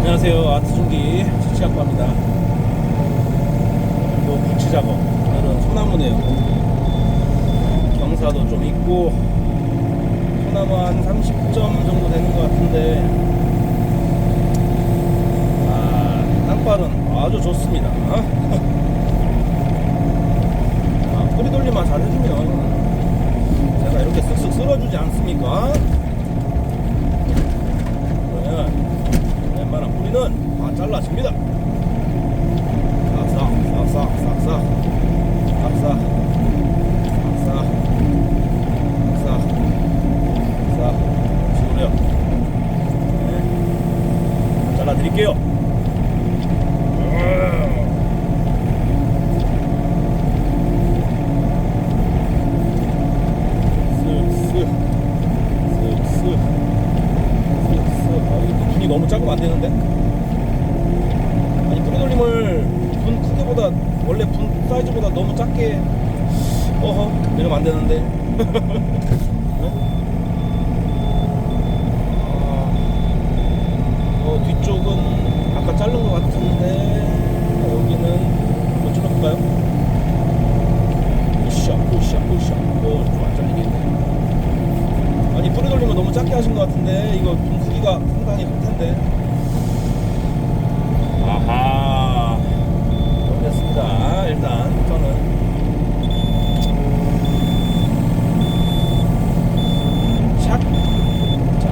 안녕하세요. 아트중기 지치아빠입니다. 뭐 부치 작업 오늘은 소나무네요. 경사도 좀 있고 소나무 한 30점 정도 되는 것 같은데 아 땅발은 아주 좋습니다. 아, 뿌리 돌리만 잘 해주면 제가 이렇게 쓱쓱 쓸어주지 않습니까? 그러면 웬만한 뿌리는 다 잘라집니다. 싹싹, 싹싹, 싹싹, 싹싹, 싹싹, 싹싹, 싹싹, 지우려. 네. 잘라드릴게요. 쓱쓱, 쓱쓱. 쓱쓱. 아, 이거 분이 너무 작으면 안 되는데? 아니, 뿌리 돌림을 분 크기보다, 원래 분 사이즈보다 너무 작게, 어허, 이러면 안 되는데. 네? 아, 어, 뒤쪽은 아까 자른 것 같은데, 여기는, 뭐 줄여볼까요? 으쌰, 으쌰, 으쌰. 어, 좀안 잘리겠네. 아니 뿌리 돌리면 너무 작게 하신 것 같은데 이거 분 크기가 상당히 클 텐데 아하 모르겠습니다 일단 저는 샥 자,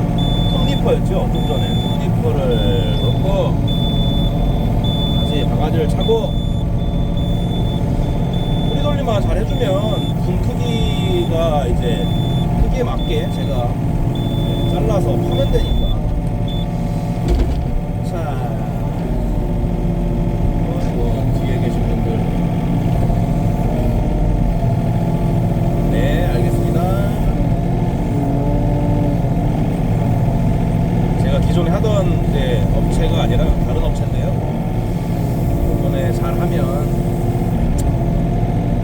좀 전에 톱니퍼를 넣고 다시 바가지를 차고 뿌리 돌리만 잘 해주면 분 크기가 이제 크기에 맞게 제가 네, 잘라서 파면 되니까 자 그리고 뒤에 계신 분들 네 알겠습니다 제가 기존에 하던 이제 업체가 아니라 다른 업체인데요. 이번에 잘하면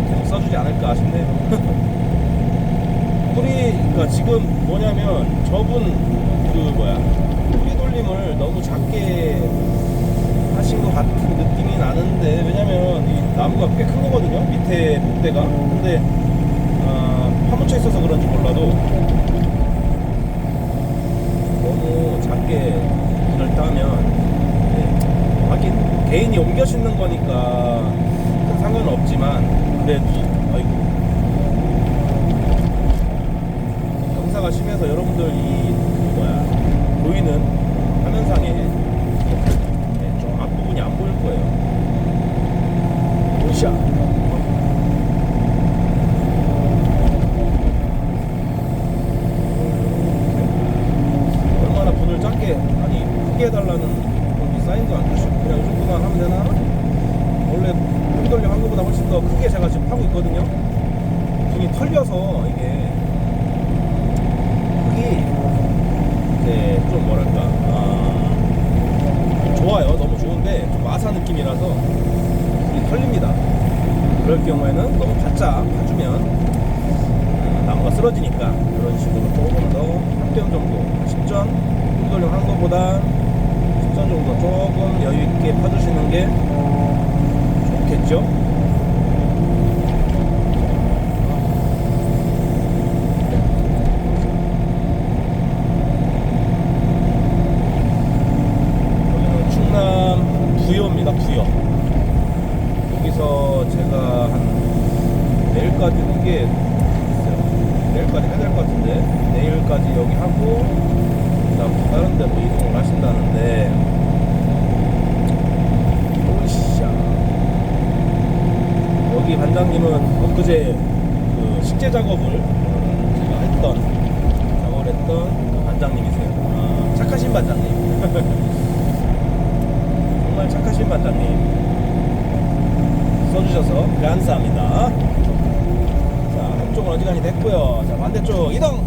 계속 써주지 않을까 싶네요. 뿌리 그러니까 지금 뭐냐면 저분 그 뭐야 뿌리 돌림을 너무 작게 하신 것 같은 느낌이 나는데 왜냐면 이 나무가 꽤 큰 거거든요 밑에 목대가. 근데 아, 파묻혀 있어서 그런지 몰라도 너무 작게 분을 따면 네, 하긴 개인이 옮겨 신는 거니까 큰 상관은 없지만 그래도 아이고 경사가 심해서 여러분들 이 뭐야 보이는 화면상에 네, 좀 앞부분이 안 보일 거예요. 오샤. 얼마나 분을 작게 아니 크게 해달라는 그런 사인도 안 주시고 그냥 이 정도만 하면 되나? 원래 뿌리 돌림 한 거보다 훨씬 더 크게 제가 지금 하고 있거든요. 털려서 이게 흙이 이제 좀 뭐랄까 아, 좋아요. 너무 좋은데 좀 마사 느낌이라서 흙이 털립니다. 그럴 경우에는 너무 바짝 파주면 아, 나무가 쓰러지니까 이런 식으로 조금 더 한 뼘 정도 10전 흙돌림 한 거보다 10전 정도 조금 여유 있게 파주시는 게 좋겠죠 여기는 충남 부여입니다, 부여. 여기서 제가 한 내일까지 이게. 내일까지 해야 될 것 같은데 내일까지 여기 하고 그다음 다른 데로 이동을 하신다는데 오샤 여기 반장님은 엊그제 그 식재 작업을 제가 했던 작업을 했던 그 반장님이세요. 아, 착하신 반장님. 정말 착하신 반장님 써주셔서 감사합니다. 자, 한쪽은 어지간히 됐고요. 자, 반대쪽 이동.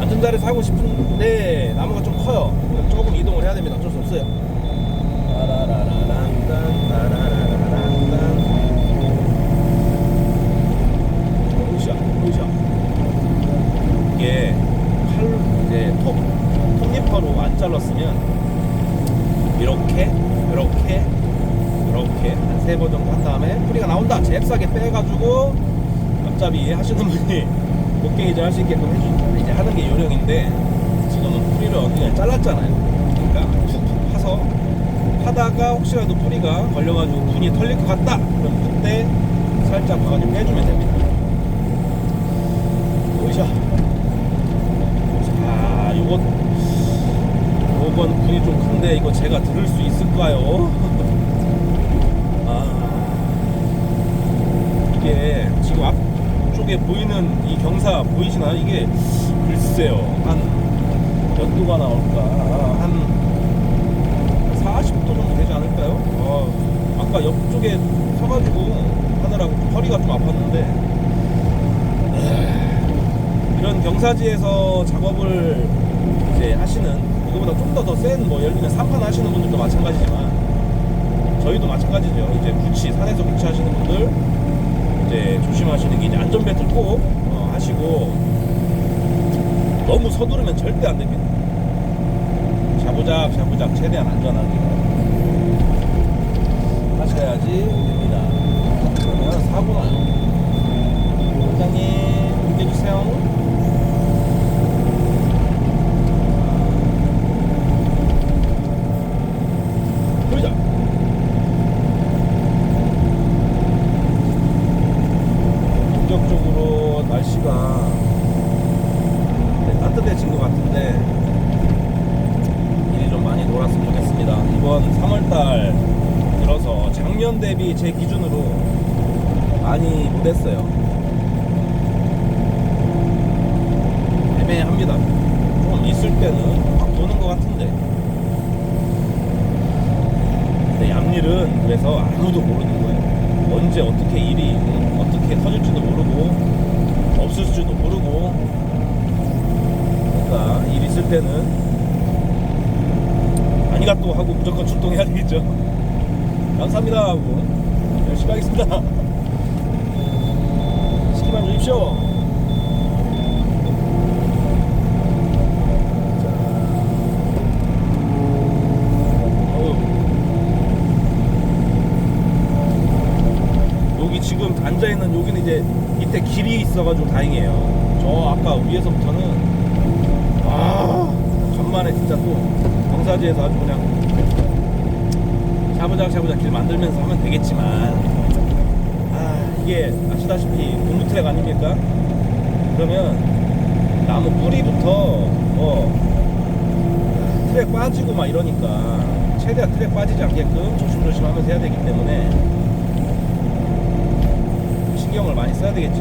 앉은 자리에서 하고 싶은데 나무가 좀 커요. 조금 이동을 해야 됩니다. 어쩔 수 없어요. 으쌰, 으쌰. 이게 칼 이제 톱 톱니퍼로 안 잘랐으면 이렇게 이렇게 이렇게 한 세 번 정도 한 다음에 뿌리가 나온다 잽싸게 빼가지고 앞잡이 하시는 분이 곡괭이질 할수 있게끔 해주 이제 하는 게 요령인데 지금은 뿌리를 어떻게 잘랐잖아요. 그러니까 툭툭 파서 하다가 혹시라도 뿌리가 걸려가지고 분이 털릴 것 같다. 그럼 그때 살짝 바가지 빼주면 됩니다. 오이샤 자 요거 요건 분이 좀 큰데 이거 제가 들을 수 있을까요? 아 이게 지금 앞 쪽에 보이는 이 경사 보이시나요? 이게 글쎄요 한 몇 도가 나올까 한 40도 정도 되지 않을까요? 어, 아까 옆쪽에 서가지고 하느라고 허리가 좀 아팠는데 이런 경사지에서 작업을 이제 하시는 이거보다 좀 더 더 센뭐 예를 들면 산판 하시는 분들도 마찬가지지만 저희도 마찬가지죠. 이제 구치 산에서 구치 하시는 분들 이제 조심하시는 게 이제 안전벨트 꼭 어, 하시고 너무 서두르면 절대 안 됩니다. 자부작 자부작 최대한 안전하게 하셔야지 됩니다. 그러면 사고 나요. 원장님 준비해주세요. 보이자. 본격적으로 날씨가 네, 따뜻해진 것 같은데 일이 좀 많이 놀았으면 이번 3월달 들어서 작년 대비 제 기준으로 많이 못했어요. 애매합니다. 좀 있을 때는 확 도는 것 같은데. 근데 얌일은 그래서 아무도 모르는 거예요. 언제 어떻게 일이 어떻게 터질지도 모르고 없을지도 모르고 그러니까 일 있을 때는 아니가 또 하고 무조건 출동해야 되겠죠. 감사합니다 하고 열심히 하겠습니다. 시기만 주십시오. 자, 어우. 여기 지금 앉아 있는 여기는 이제 밑에 길이 있어가지고 다행이에요. 저 아까 위에서부터는 아 간만에 진짜 또 경사지에서 아주 그냥 샤브작 샤브작 길 만들면서 하면 되겠지만 아 이게 아시다시피 고무 트랙 아닙니까? 그러면 나무 뿌리부터 뭐 트랙 빠지고 막 이러니까 최대한 트랙 빠지지 않게끔 조심조심 하면서 해야 되기 때문에 신경을 많이 써야 되겠죠.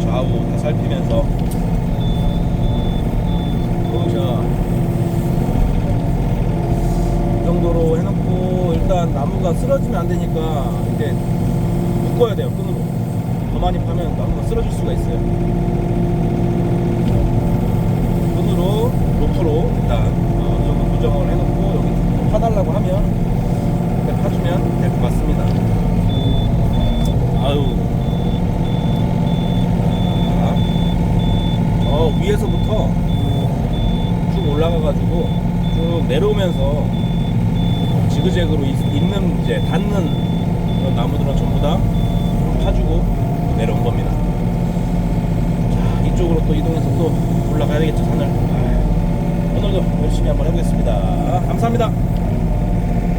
좌우 다 살피면서. 보자. 이 정도로 해놓고 나무가 쓰러지면 안 되니까 이제 묶어야 돼요 끈으로. 더 많이 파면 나무가 쓰러질 수가 있어요. 끈으로 로프로 일단 어, 어느 정도 고정을 해놓고 여기 파달라고 하면 이렇게 파주면 될 것 같습니다. 아유. 자, 어, 위에서부터 쭉 올라가가지고 쭉 내려오면서 지그재그로 있- 있는 이제 닿는 그런 나무들은 전부 다 파주고 내려온 겁니다. 자, 이쪽으로 또 이동해서 또 올라가야 되겠죠, 산을. 오늘도 열심히 한번 해보겠습니다. 감사합니다.